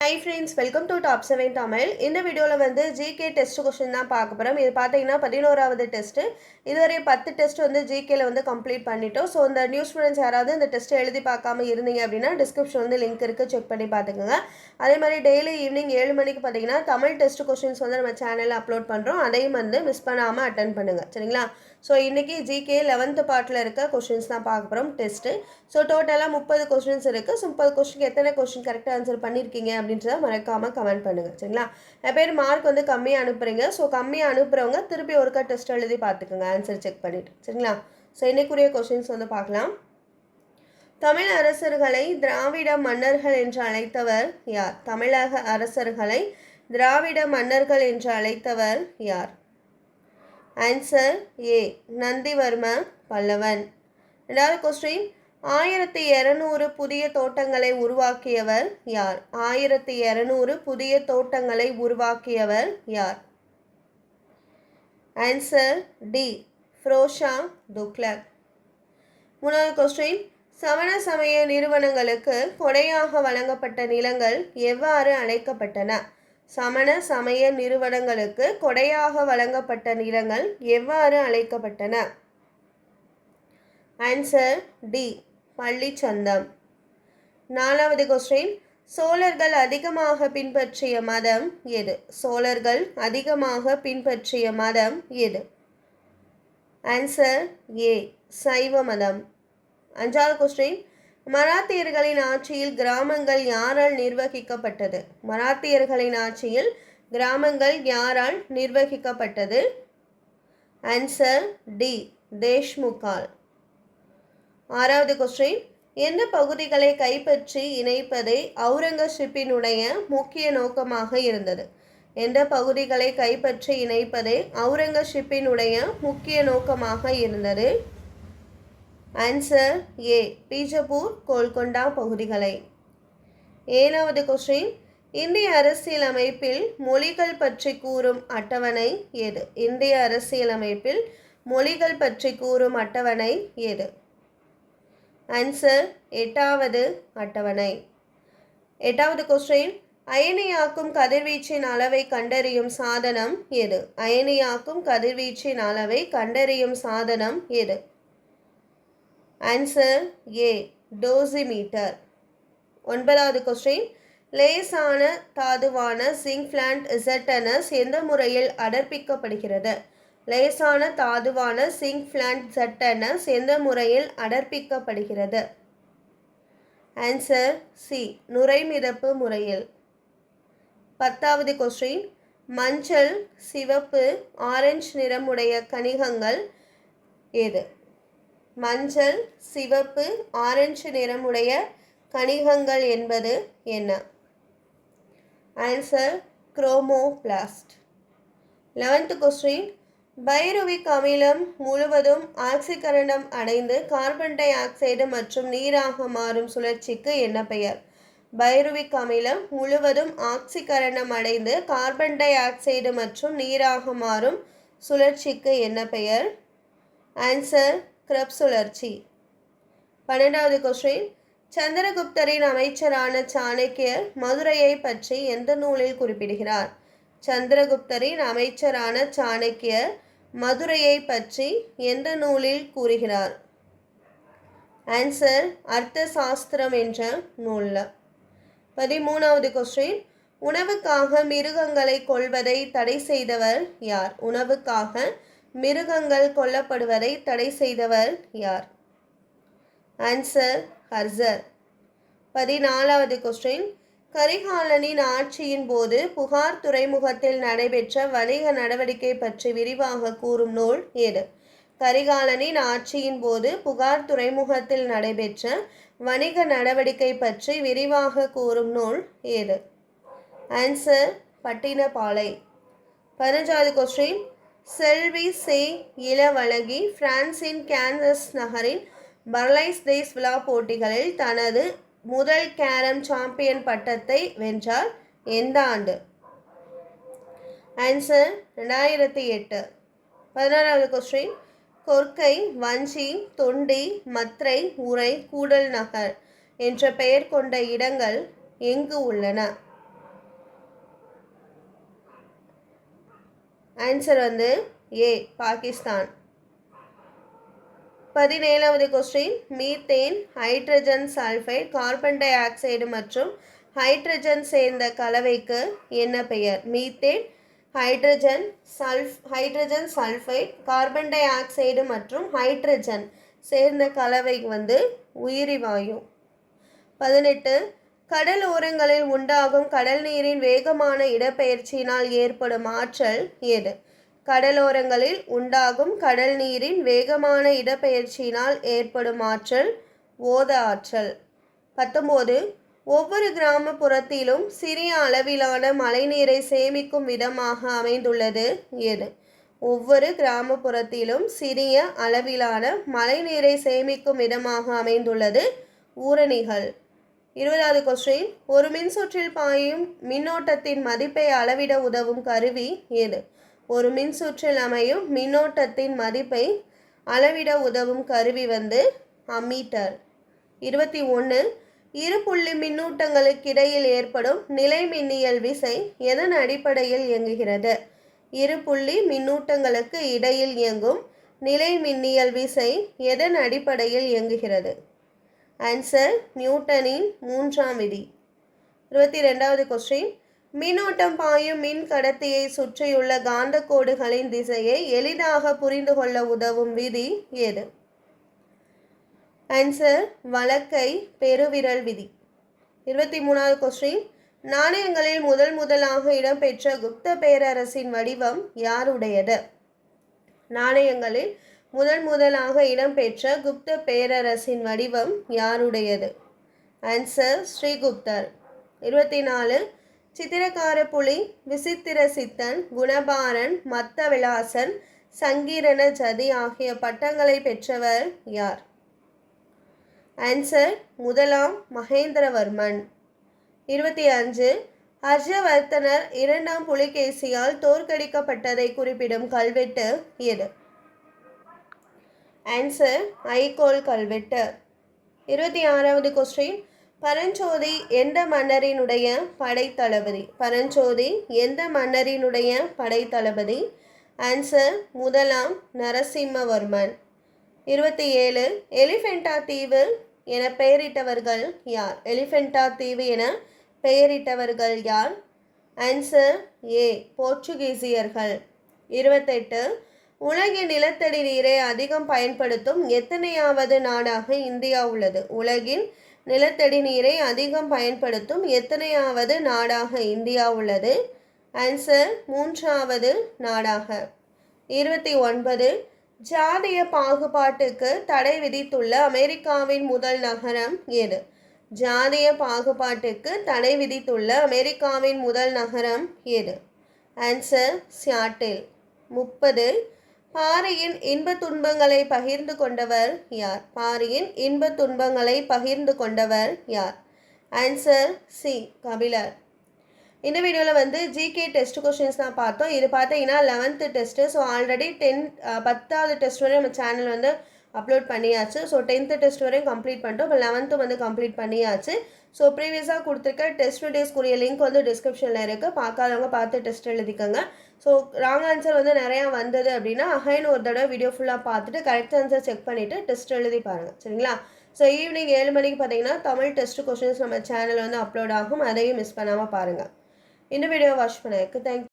Hi friends welcome to top seven Tamil இந்த வீடியோவில் வந்து ஜிகே டெஸ்ட் கொஸ்டின் தான் பார்க்க போகிறோம் இது பார்த்தீங்கன்னா பதினோராவது டெஸ்ட்டு இதுவரை பத்து டெஸ்ட் வந்து ஜிகேல வந்து கம்ப்ளீட் பண்ணிட்டோம். ஸோ இந்த நியூ ஸ்டூடெண்ட்ஸ் யாராவது இந்த டெஸ்ட்டை எழுதி பார்க்காம இருந்தீங்க அப்படின்னா டிஸ்கிரிப்ஷன் வந்து லிங்க் இருக்குது செக் பண்ணி பார்த்துக்கோங்க. அதே மாதிரி டெய்லி ஈவினிங் ஏழு மணிக்கு பார்த்தீங்கன்னா தமிழ் டெஸ்ட் கொஸ்டின்ஸ் வந்து நம்ம சேனலில் அப்லோட் பண்ணுறோம் அதையும் வந்து மிஸ் பண்ணாமல் அட்டன் பண்ணுங்கள் சரிங்களா? ஸோ இன்றைக்கி ஜிகே லெவன்த்து பார்ட்டில் இருக்க கொஷின்ஸ் தான் பார்க்க போகிறோம் டெஸ்ட்டு ஸோ டோட்டலாக முப்பது கொஷின்ஸ் இருக்குது ஸோ முப்பது கொஸ்டின் எத்தனை கொஸ்டின் கரெக்டாக ஆன்சர் பண்ணியிருக்கீங்க அப்படின்றத மறக்காமல் கமெண்ட் பண்ணுங்கள் சரிங்களா? நிறைய பேர் மார்க் வந்து கம்மியாக அனுப்புகிறீங்க ஸோ கம்மியாக அனுப்புகிறவங்க திருப்பி ஒருக்கா டெஸ்ட் எழுதி பார்த்துக்கோங்க. ஆன்சர் செக் பண்ணிவிட்டு சரிங்களா? ஸோ இன்னைக்குரிய கொஷின்ஸ் வந்து பார்க்கலாம். தமிழ் அரசர்களை திராவிட மன்னர்கள் என்று அழைத்தவர் யார்? தமிழக அரசர்களை திராவிட மன்னர்கள் என்று அழைத்தவர் யார்? ஆன்சர் ஏ நந்திவர்ம பல்லவன் ரெண்டாவது கொஸ்டின் ஆயிரத்தி இரநூறு புதிய தோட்டங்களை உருவாக்கியவர் யார்? ஆயிரத்தி இரநூறு புதிய தோட்டங்களை உருவாக்கியவர் யார்? ஆன்சர் டி ஃப்ரோஷா துக்லக் மூணாவது கொஸ்டின் சமண சமய நிறுவனங்களுக்கு கொடையாக வழங்கப்பட்ட நிலங்கள் எவ்வாறு அழைக்கப்பட்டன சமண சமய நிறுவனங்களுக்கு கொடையாக வழங்கப்பட்ட நிலங்கள் எவ்வாறு அழைக்கப்பட்டன? ஆன்சர் டி பள்ளிச்சந்தம். நாலாவது கொஸ்டின் சோழர்கள் அதிகமாக பின்பற்றிய மதம் எது? சோழர்கள் அதிகமாக பின்பற்றிய மதம் எது? ஆன்சர் ஏ சைவ மதம். அஞ்சாவது கொஸ்டின் மராத்தியர்களின் ஆட்சியில் கிராமங்கள் யாரால் நிர்வகிக்கப்பட்டது? மராத்தியர்களின் ஆட்சியில் கிராமங்கள் யாரால் நிர்வகிக்கப்பட்டது? ஆன்சர் டி தேஷ்முகால் ஆறாவது கொஸ்டின் எந்த பகுதிகளை கைப்பற்றி இணைப்பதே அவுரங்கசீப்பினுடைய முக்கிய நோக்கமாக இருந்தது? எந்த பகுதிகளை கைப்பற்றி இணைப்பதே அவுரங்கசீப்பினுடைய முக்கிய நோக்கமாக இருந்தது? ஆன்சர் ஏ பீஜப்பூர் கோல்கொண்டா பகுதிகளை. ஏழாவது கொஸ்டின் இந்திய அரசியலமைப்பில் மொழிகள் பற்றி கூறும் அட்டவணை எது? இந்திய அரசியலமைப்பில் மொழிகள் பற்றி கூறும் அட்டவணை எது? ஆன்சர் எட்டாவது அட்டவணை. எட்டாவது கொஸ்டின் அயனியாக்கும் கதிர்வீச்சின் அளவை கண்டறியும் சாதனம் எது? அயனியாக்கும் கதிர்வீச்சின் அளவை கண்டறியும் சாதனம் எது? ஆன்சர் ஏ டோசிமீட்டர் ஒன்பதாவது கொஸ்டின் லேசான தாதுவான சிங் பிளான்ட் இசட்டனஸ் எந்த முறையில் அடர்ப்பிக்கப்படுகிறது. லேசான தாதுவான சிங் பிளான்ட் சட்டனஸ் எந்த முறையில் அடர்ப்பிக்கப்படுகிறது. ஆன்சர் சி நுரைமிதப்பு முறையில். பத்தாவது கொஸ்டின் மஞ்சள் சிவப்பு ஆரஞ்சு நிறமுடைய கணிகங்கள் எது மஞ்சள் சிவப்பு ஆரஞ்சு நிறமுடைய கணிகங்கள் என்பது என்ன? Answer chromoplast eleventh question pyruvic அமிலம் முழுவதும் ஆக்சிகரணம் அடைந்து கார்பன் டை ஆக்சைடு மற்றும் நீராக மாறும் சுழற்சிக்கு என்ன பெயர்? பைருவிக் அமிலம் முழுவதும் ஆக்சிகரணம் அடைந்து கார்பன் டை ஆக்சைடு மற்றும் நீராக மாறும் சுழற்சிக்கு என்ன பெயர்? ஆன்சர் கிரப் சுழற்சி. பன்னெண்டாவது கொஸ்டின் சந்திரகுப்தரின் அமைச்சரான சாணக்கியர் மதுரையை பற்றி எந்த நூலில் குறிப்பிடுகிறார்? சந்திரகுப்தரின் அமைச்சரான சாணக்கியர் மதுரையை பற்றி எந்த நூலில் கூறுகிறார்? ஆன்சர் அர்த்த சாஸ்திரம் என்ற நூலில். பதிமூணாவது கொஸ்டின் உணவுக்காக மிருகங்களை கொள்வதை தடை செய்தவர் யார்? உணவுக்காக மிருகங்கள் கொல்லப்படுவதை தடை செய்தவர் யார்? ஆன்சர் ஹர்சர் பதினாலாவது கொஸ்டின் கரிகாலனின் ஆட்சியின் போது புகார் துறைமுகத்தில் நடைபெற்ற வணிக நடவடிக்கை பற்றி விரிவாக கூறும் நூல் எது? கரிகாலனின் ஆட்சியின் போது புகார் துறைமுகத்தில் நடைபெற்ற வணிக நடவடிக்கை பற்றி விரிவாக கூறும் நூல் ஏது ஆன்சர் பட்டினப்பாலை பதினஞ்சாவது கொஸ்டின் செல்வி சே இளவழகி பிரான்சின் கேன்சஸ் நகரின் பர்லைஸ் தேஸ் விழா போட்டிகளில் தனது முதல் கேரம் சாம்பியன் பட்டத்தை வென்றார். எந்த ஆண்டு? ஆன்சர் ரெண்டாயிரத்தி எட்டு. பதினாறாவது கொஸ்டின் கொர்க்கை வஞ்சி தொண்டி மத்ரை உரை கூடல் நகர் என்ற பெயர் கொண்ட இடங்கள் எங்கு உள்ளன? ஆன்சர் வந்து ஏ பாகிஸ்தான் பதினேழாவது question methane hydrogen sulphide carbon dioxide மற்றும் ஹைட்ரஜன் சேர்ந்த கலவைக்கு என்ன பெயர்? Methane hydrogen சல்ஃப் hydrogen sulphide carbon dioxide மற்றும் ஹைட்ரஜன் சேர்ந்த கலவை வந்து உயிரி வாயு. பதினெட்டு கடல் ஓரங்களில் உண்டாகும் கடல் நீரின் வேகமான இடப்பெயர்ச்சியினால் ஏற்படும் ஆற்றல் எது? கடலோரங்களில் உண்டாகும் கடல் நீரின் வேகமான இடப்பெயர்ச்சியினால் ஏற்படும் ஆற்றல் ஓத ஆற்றல். பத்தொம்போது ஒவ்வொரு கிராமப்புறத்திலும் சிறிய அளவிலான மழைநீரை சேமிக்கும் விதமாக அமைந்துள்ளது எது? ஒவ்வொரு கிராமப்புறத்திலும் சிறிய அளவிலான மழைநீரை சேமிக்கும் விதமாக அமைந்துள்ளது ஊரணிகள். இருபதாவது கொஸ்டின் ஒரு மின்சுற்றில் பாயும் மின்னோட்டத்தின் மதிப்பை அளவிட உதவும் கருவி எது? ஒரு மின்சுற்றில் அமையும் மின்னோட்டத்தின் மதிப்பை அளவிட உதவும் கருவி வந்து அம்மீட்டர். இருபத்தி ஒன்று இரு புள்ளி மின்னூட்டங்களுக்கிடையில் ஏற்படும் நிலை மின்னியல் விசை எதன் அடிப்படையில் இயங்குகிறது? இரு புள்ளி மின்னூட்டங்களுக்கு இடையில் இயங்கும் நிலை மின்னியல் விசை எதன் அடிப்படையில் இயங்குகிறது? ஆன்சர் நியூட்டனின் மூன்றாம் விதி. இருபத்தி ரெண்டாவது கொஸ்டின் மின்னோட்டம் பாயும் மின் கடத்தியை சுற்றியுள்ள காந்தக்கோடுகளின் திசையை எளிதாக புரிந்து கொள்ள உதவும் விதி எது? ஆன்சர் வழக்கை பெருவிரல் விதி. இருபத்தி மூணாவது கொஸ்டின் நாணயங்களில் முதல் முதலாக இடம்பெற்ற குப்த பேரரசின் வடிவம் யாருடையது? நாணயங்களில் முதன் முதலாக இடம்பெற்ற குப்த பேரரசின் வடிவம் யாருடையது? ஆன்சர் ஸ்ரீகுப்தர். இருபத்தி நாலு சித்திரக்கார புலி விசித்திர சித்தன் குணபாரன் மத்த விலாசன் சங்கீரண ஜதி ஆகிய பட்டங்களை பெற்றவர் யார்? ஆன்சர் முதலாம் மகேந்திரவர்மன். இருபத்தி அஞ்சு ஹர்ஷவர்த்தனர் இரண்டாம் புலிகேசியால் தோற்கடிக்கப்பட்டதை குறிப்பிடும் கல்வெட்டு எது? ஆன்சர் ஐகோல் கல்வெட்டு இருபத்தி ஆறாவது கொஸ்டின் பரஞ்சோதி எந்த மன்னரினுடைய படைத்தளபதி? பரஞ்சோதி எந்த மன்னரினுடைய படைத்தளபதி? ஆன்சர் முதலாம் நரசிம்மவர்மன். இருபத்தி ஏழு எலிஃபெண்டா தீவு என பெயரிட்டவர்கள் யார்? எலிஃபெண்டா தீவு என பெயரிட்டவர்கள் யார்? ஆன்சர் ஏ போர்ச்சுகீசியர்கள். இருபத்தெட்டு உலகின் நிலத்தடி நீரை அதிகம் பயன்படுத்தும் எத்தனையாவது நாடாக இந்தியா உள்ளது. உலகின் நிலத்தடி நீரை அதிகம் பயன்படுத்தும் எத்தனையாவது நாடாக இந்தியா உள்ளது? ஆன்சர் மூன்றாவது நாடாக. இருபத்தி ஒன்பது. ஜாதிய பாகுபாட்டுக்கு தடை விதித்துள்ள அமெரிக்காவின் முதல் நகரம் எது? ஜாதிய பாகுபாட்டுக்கு தடை விதித்துள்ள அமெரிக்காவின் முதல் நகரம் எது? ஆன்சர் சியாட்டில் முப்பது. பாரியின் இன்ப துன்பங்களை பகிர்ந்து கொண்டவர் யார்? பாரியின் இன்ப துன்பங்களை பகிர்ந்து கொண்டவர் யார்? Answer C Kapilar. இந்த வீடியோவில் வந்து ஜிகே டெஸ்ட் கொஷின்ஸ் தான் பார்த்தோம். இது பார்த்தீங்கன்னா eleventh test so already ten பத்தாவது டெஸ்ட் வரையும் நம்ம சேனல் வந்து அப்லோட் பண்ணியாச்சு. ஸோ டென்த்து டெஸ்ட் வரையும் கம்ப்ளீட் பண்ணிட்டோம். இப்போ லெவன்த்து வந்து கம்ப்ளீட் பண்ணியாச்சு. ஸோ ப்ரீவியஸாக கொடுத்துருக்க டெஸ்ட் வீடியோஸ்க்குரிய லிங்க் வந்து டிஸ்கிரிப்ஷனில் இருக்குது பார்க்காதவங்க பார்த்து டெஸ்ட் எழுதிக்கோங்க. ஸோ ராங் ஆன்சர் வந்து நிறையா வந்தது அப்படின்னா அகைன் ஒரு தடவை வீடியோ ஃபுல்லாக பார்த்துட்டு கரெக்ட் ஆன்சர் செக் பண்ணிவிட்டு டெஸ்ட் எழுதி பாருங்கள் சரிங்களா? ஸோ ஈவினிங் ஏழு மணிக்கு பார்த்தீங்கன்னா தமிழ் டெஸ்ட் கொஷின்ஸ் நம்ம சேனல் வந்து அப்லோட் ஆகும். அதையும் மிஸ் பண்ணாமல் பாருங்கள் இந்த வீடியோ வாட்ச் பண்ணதுக்கு தேங்க்யூ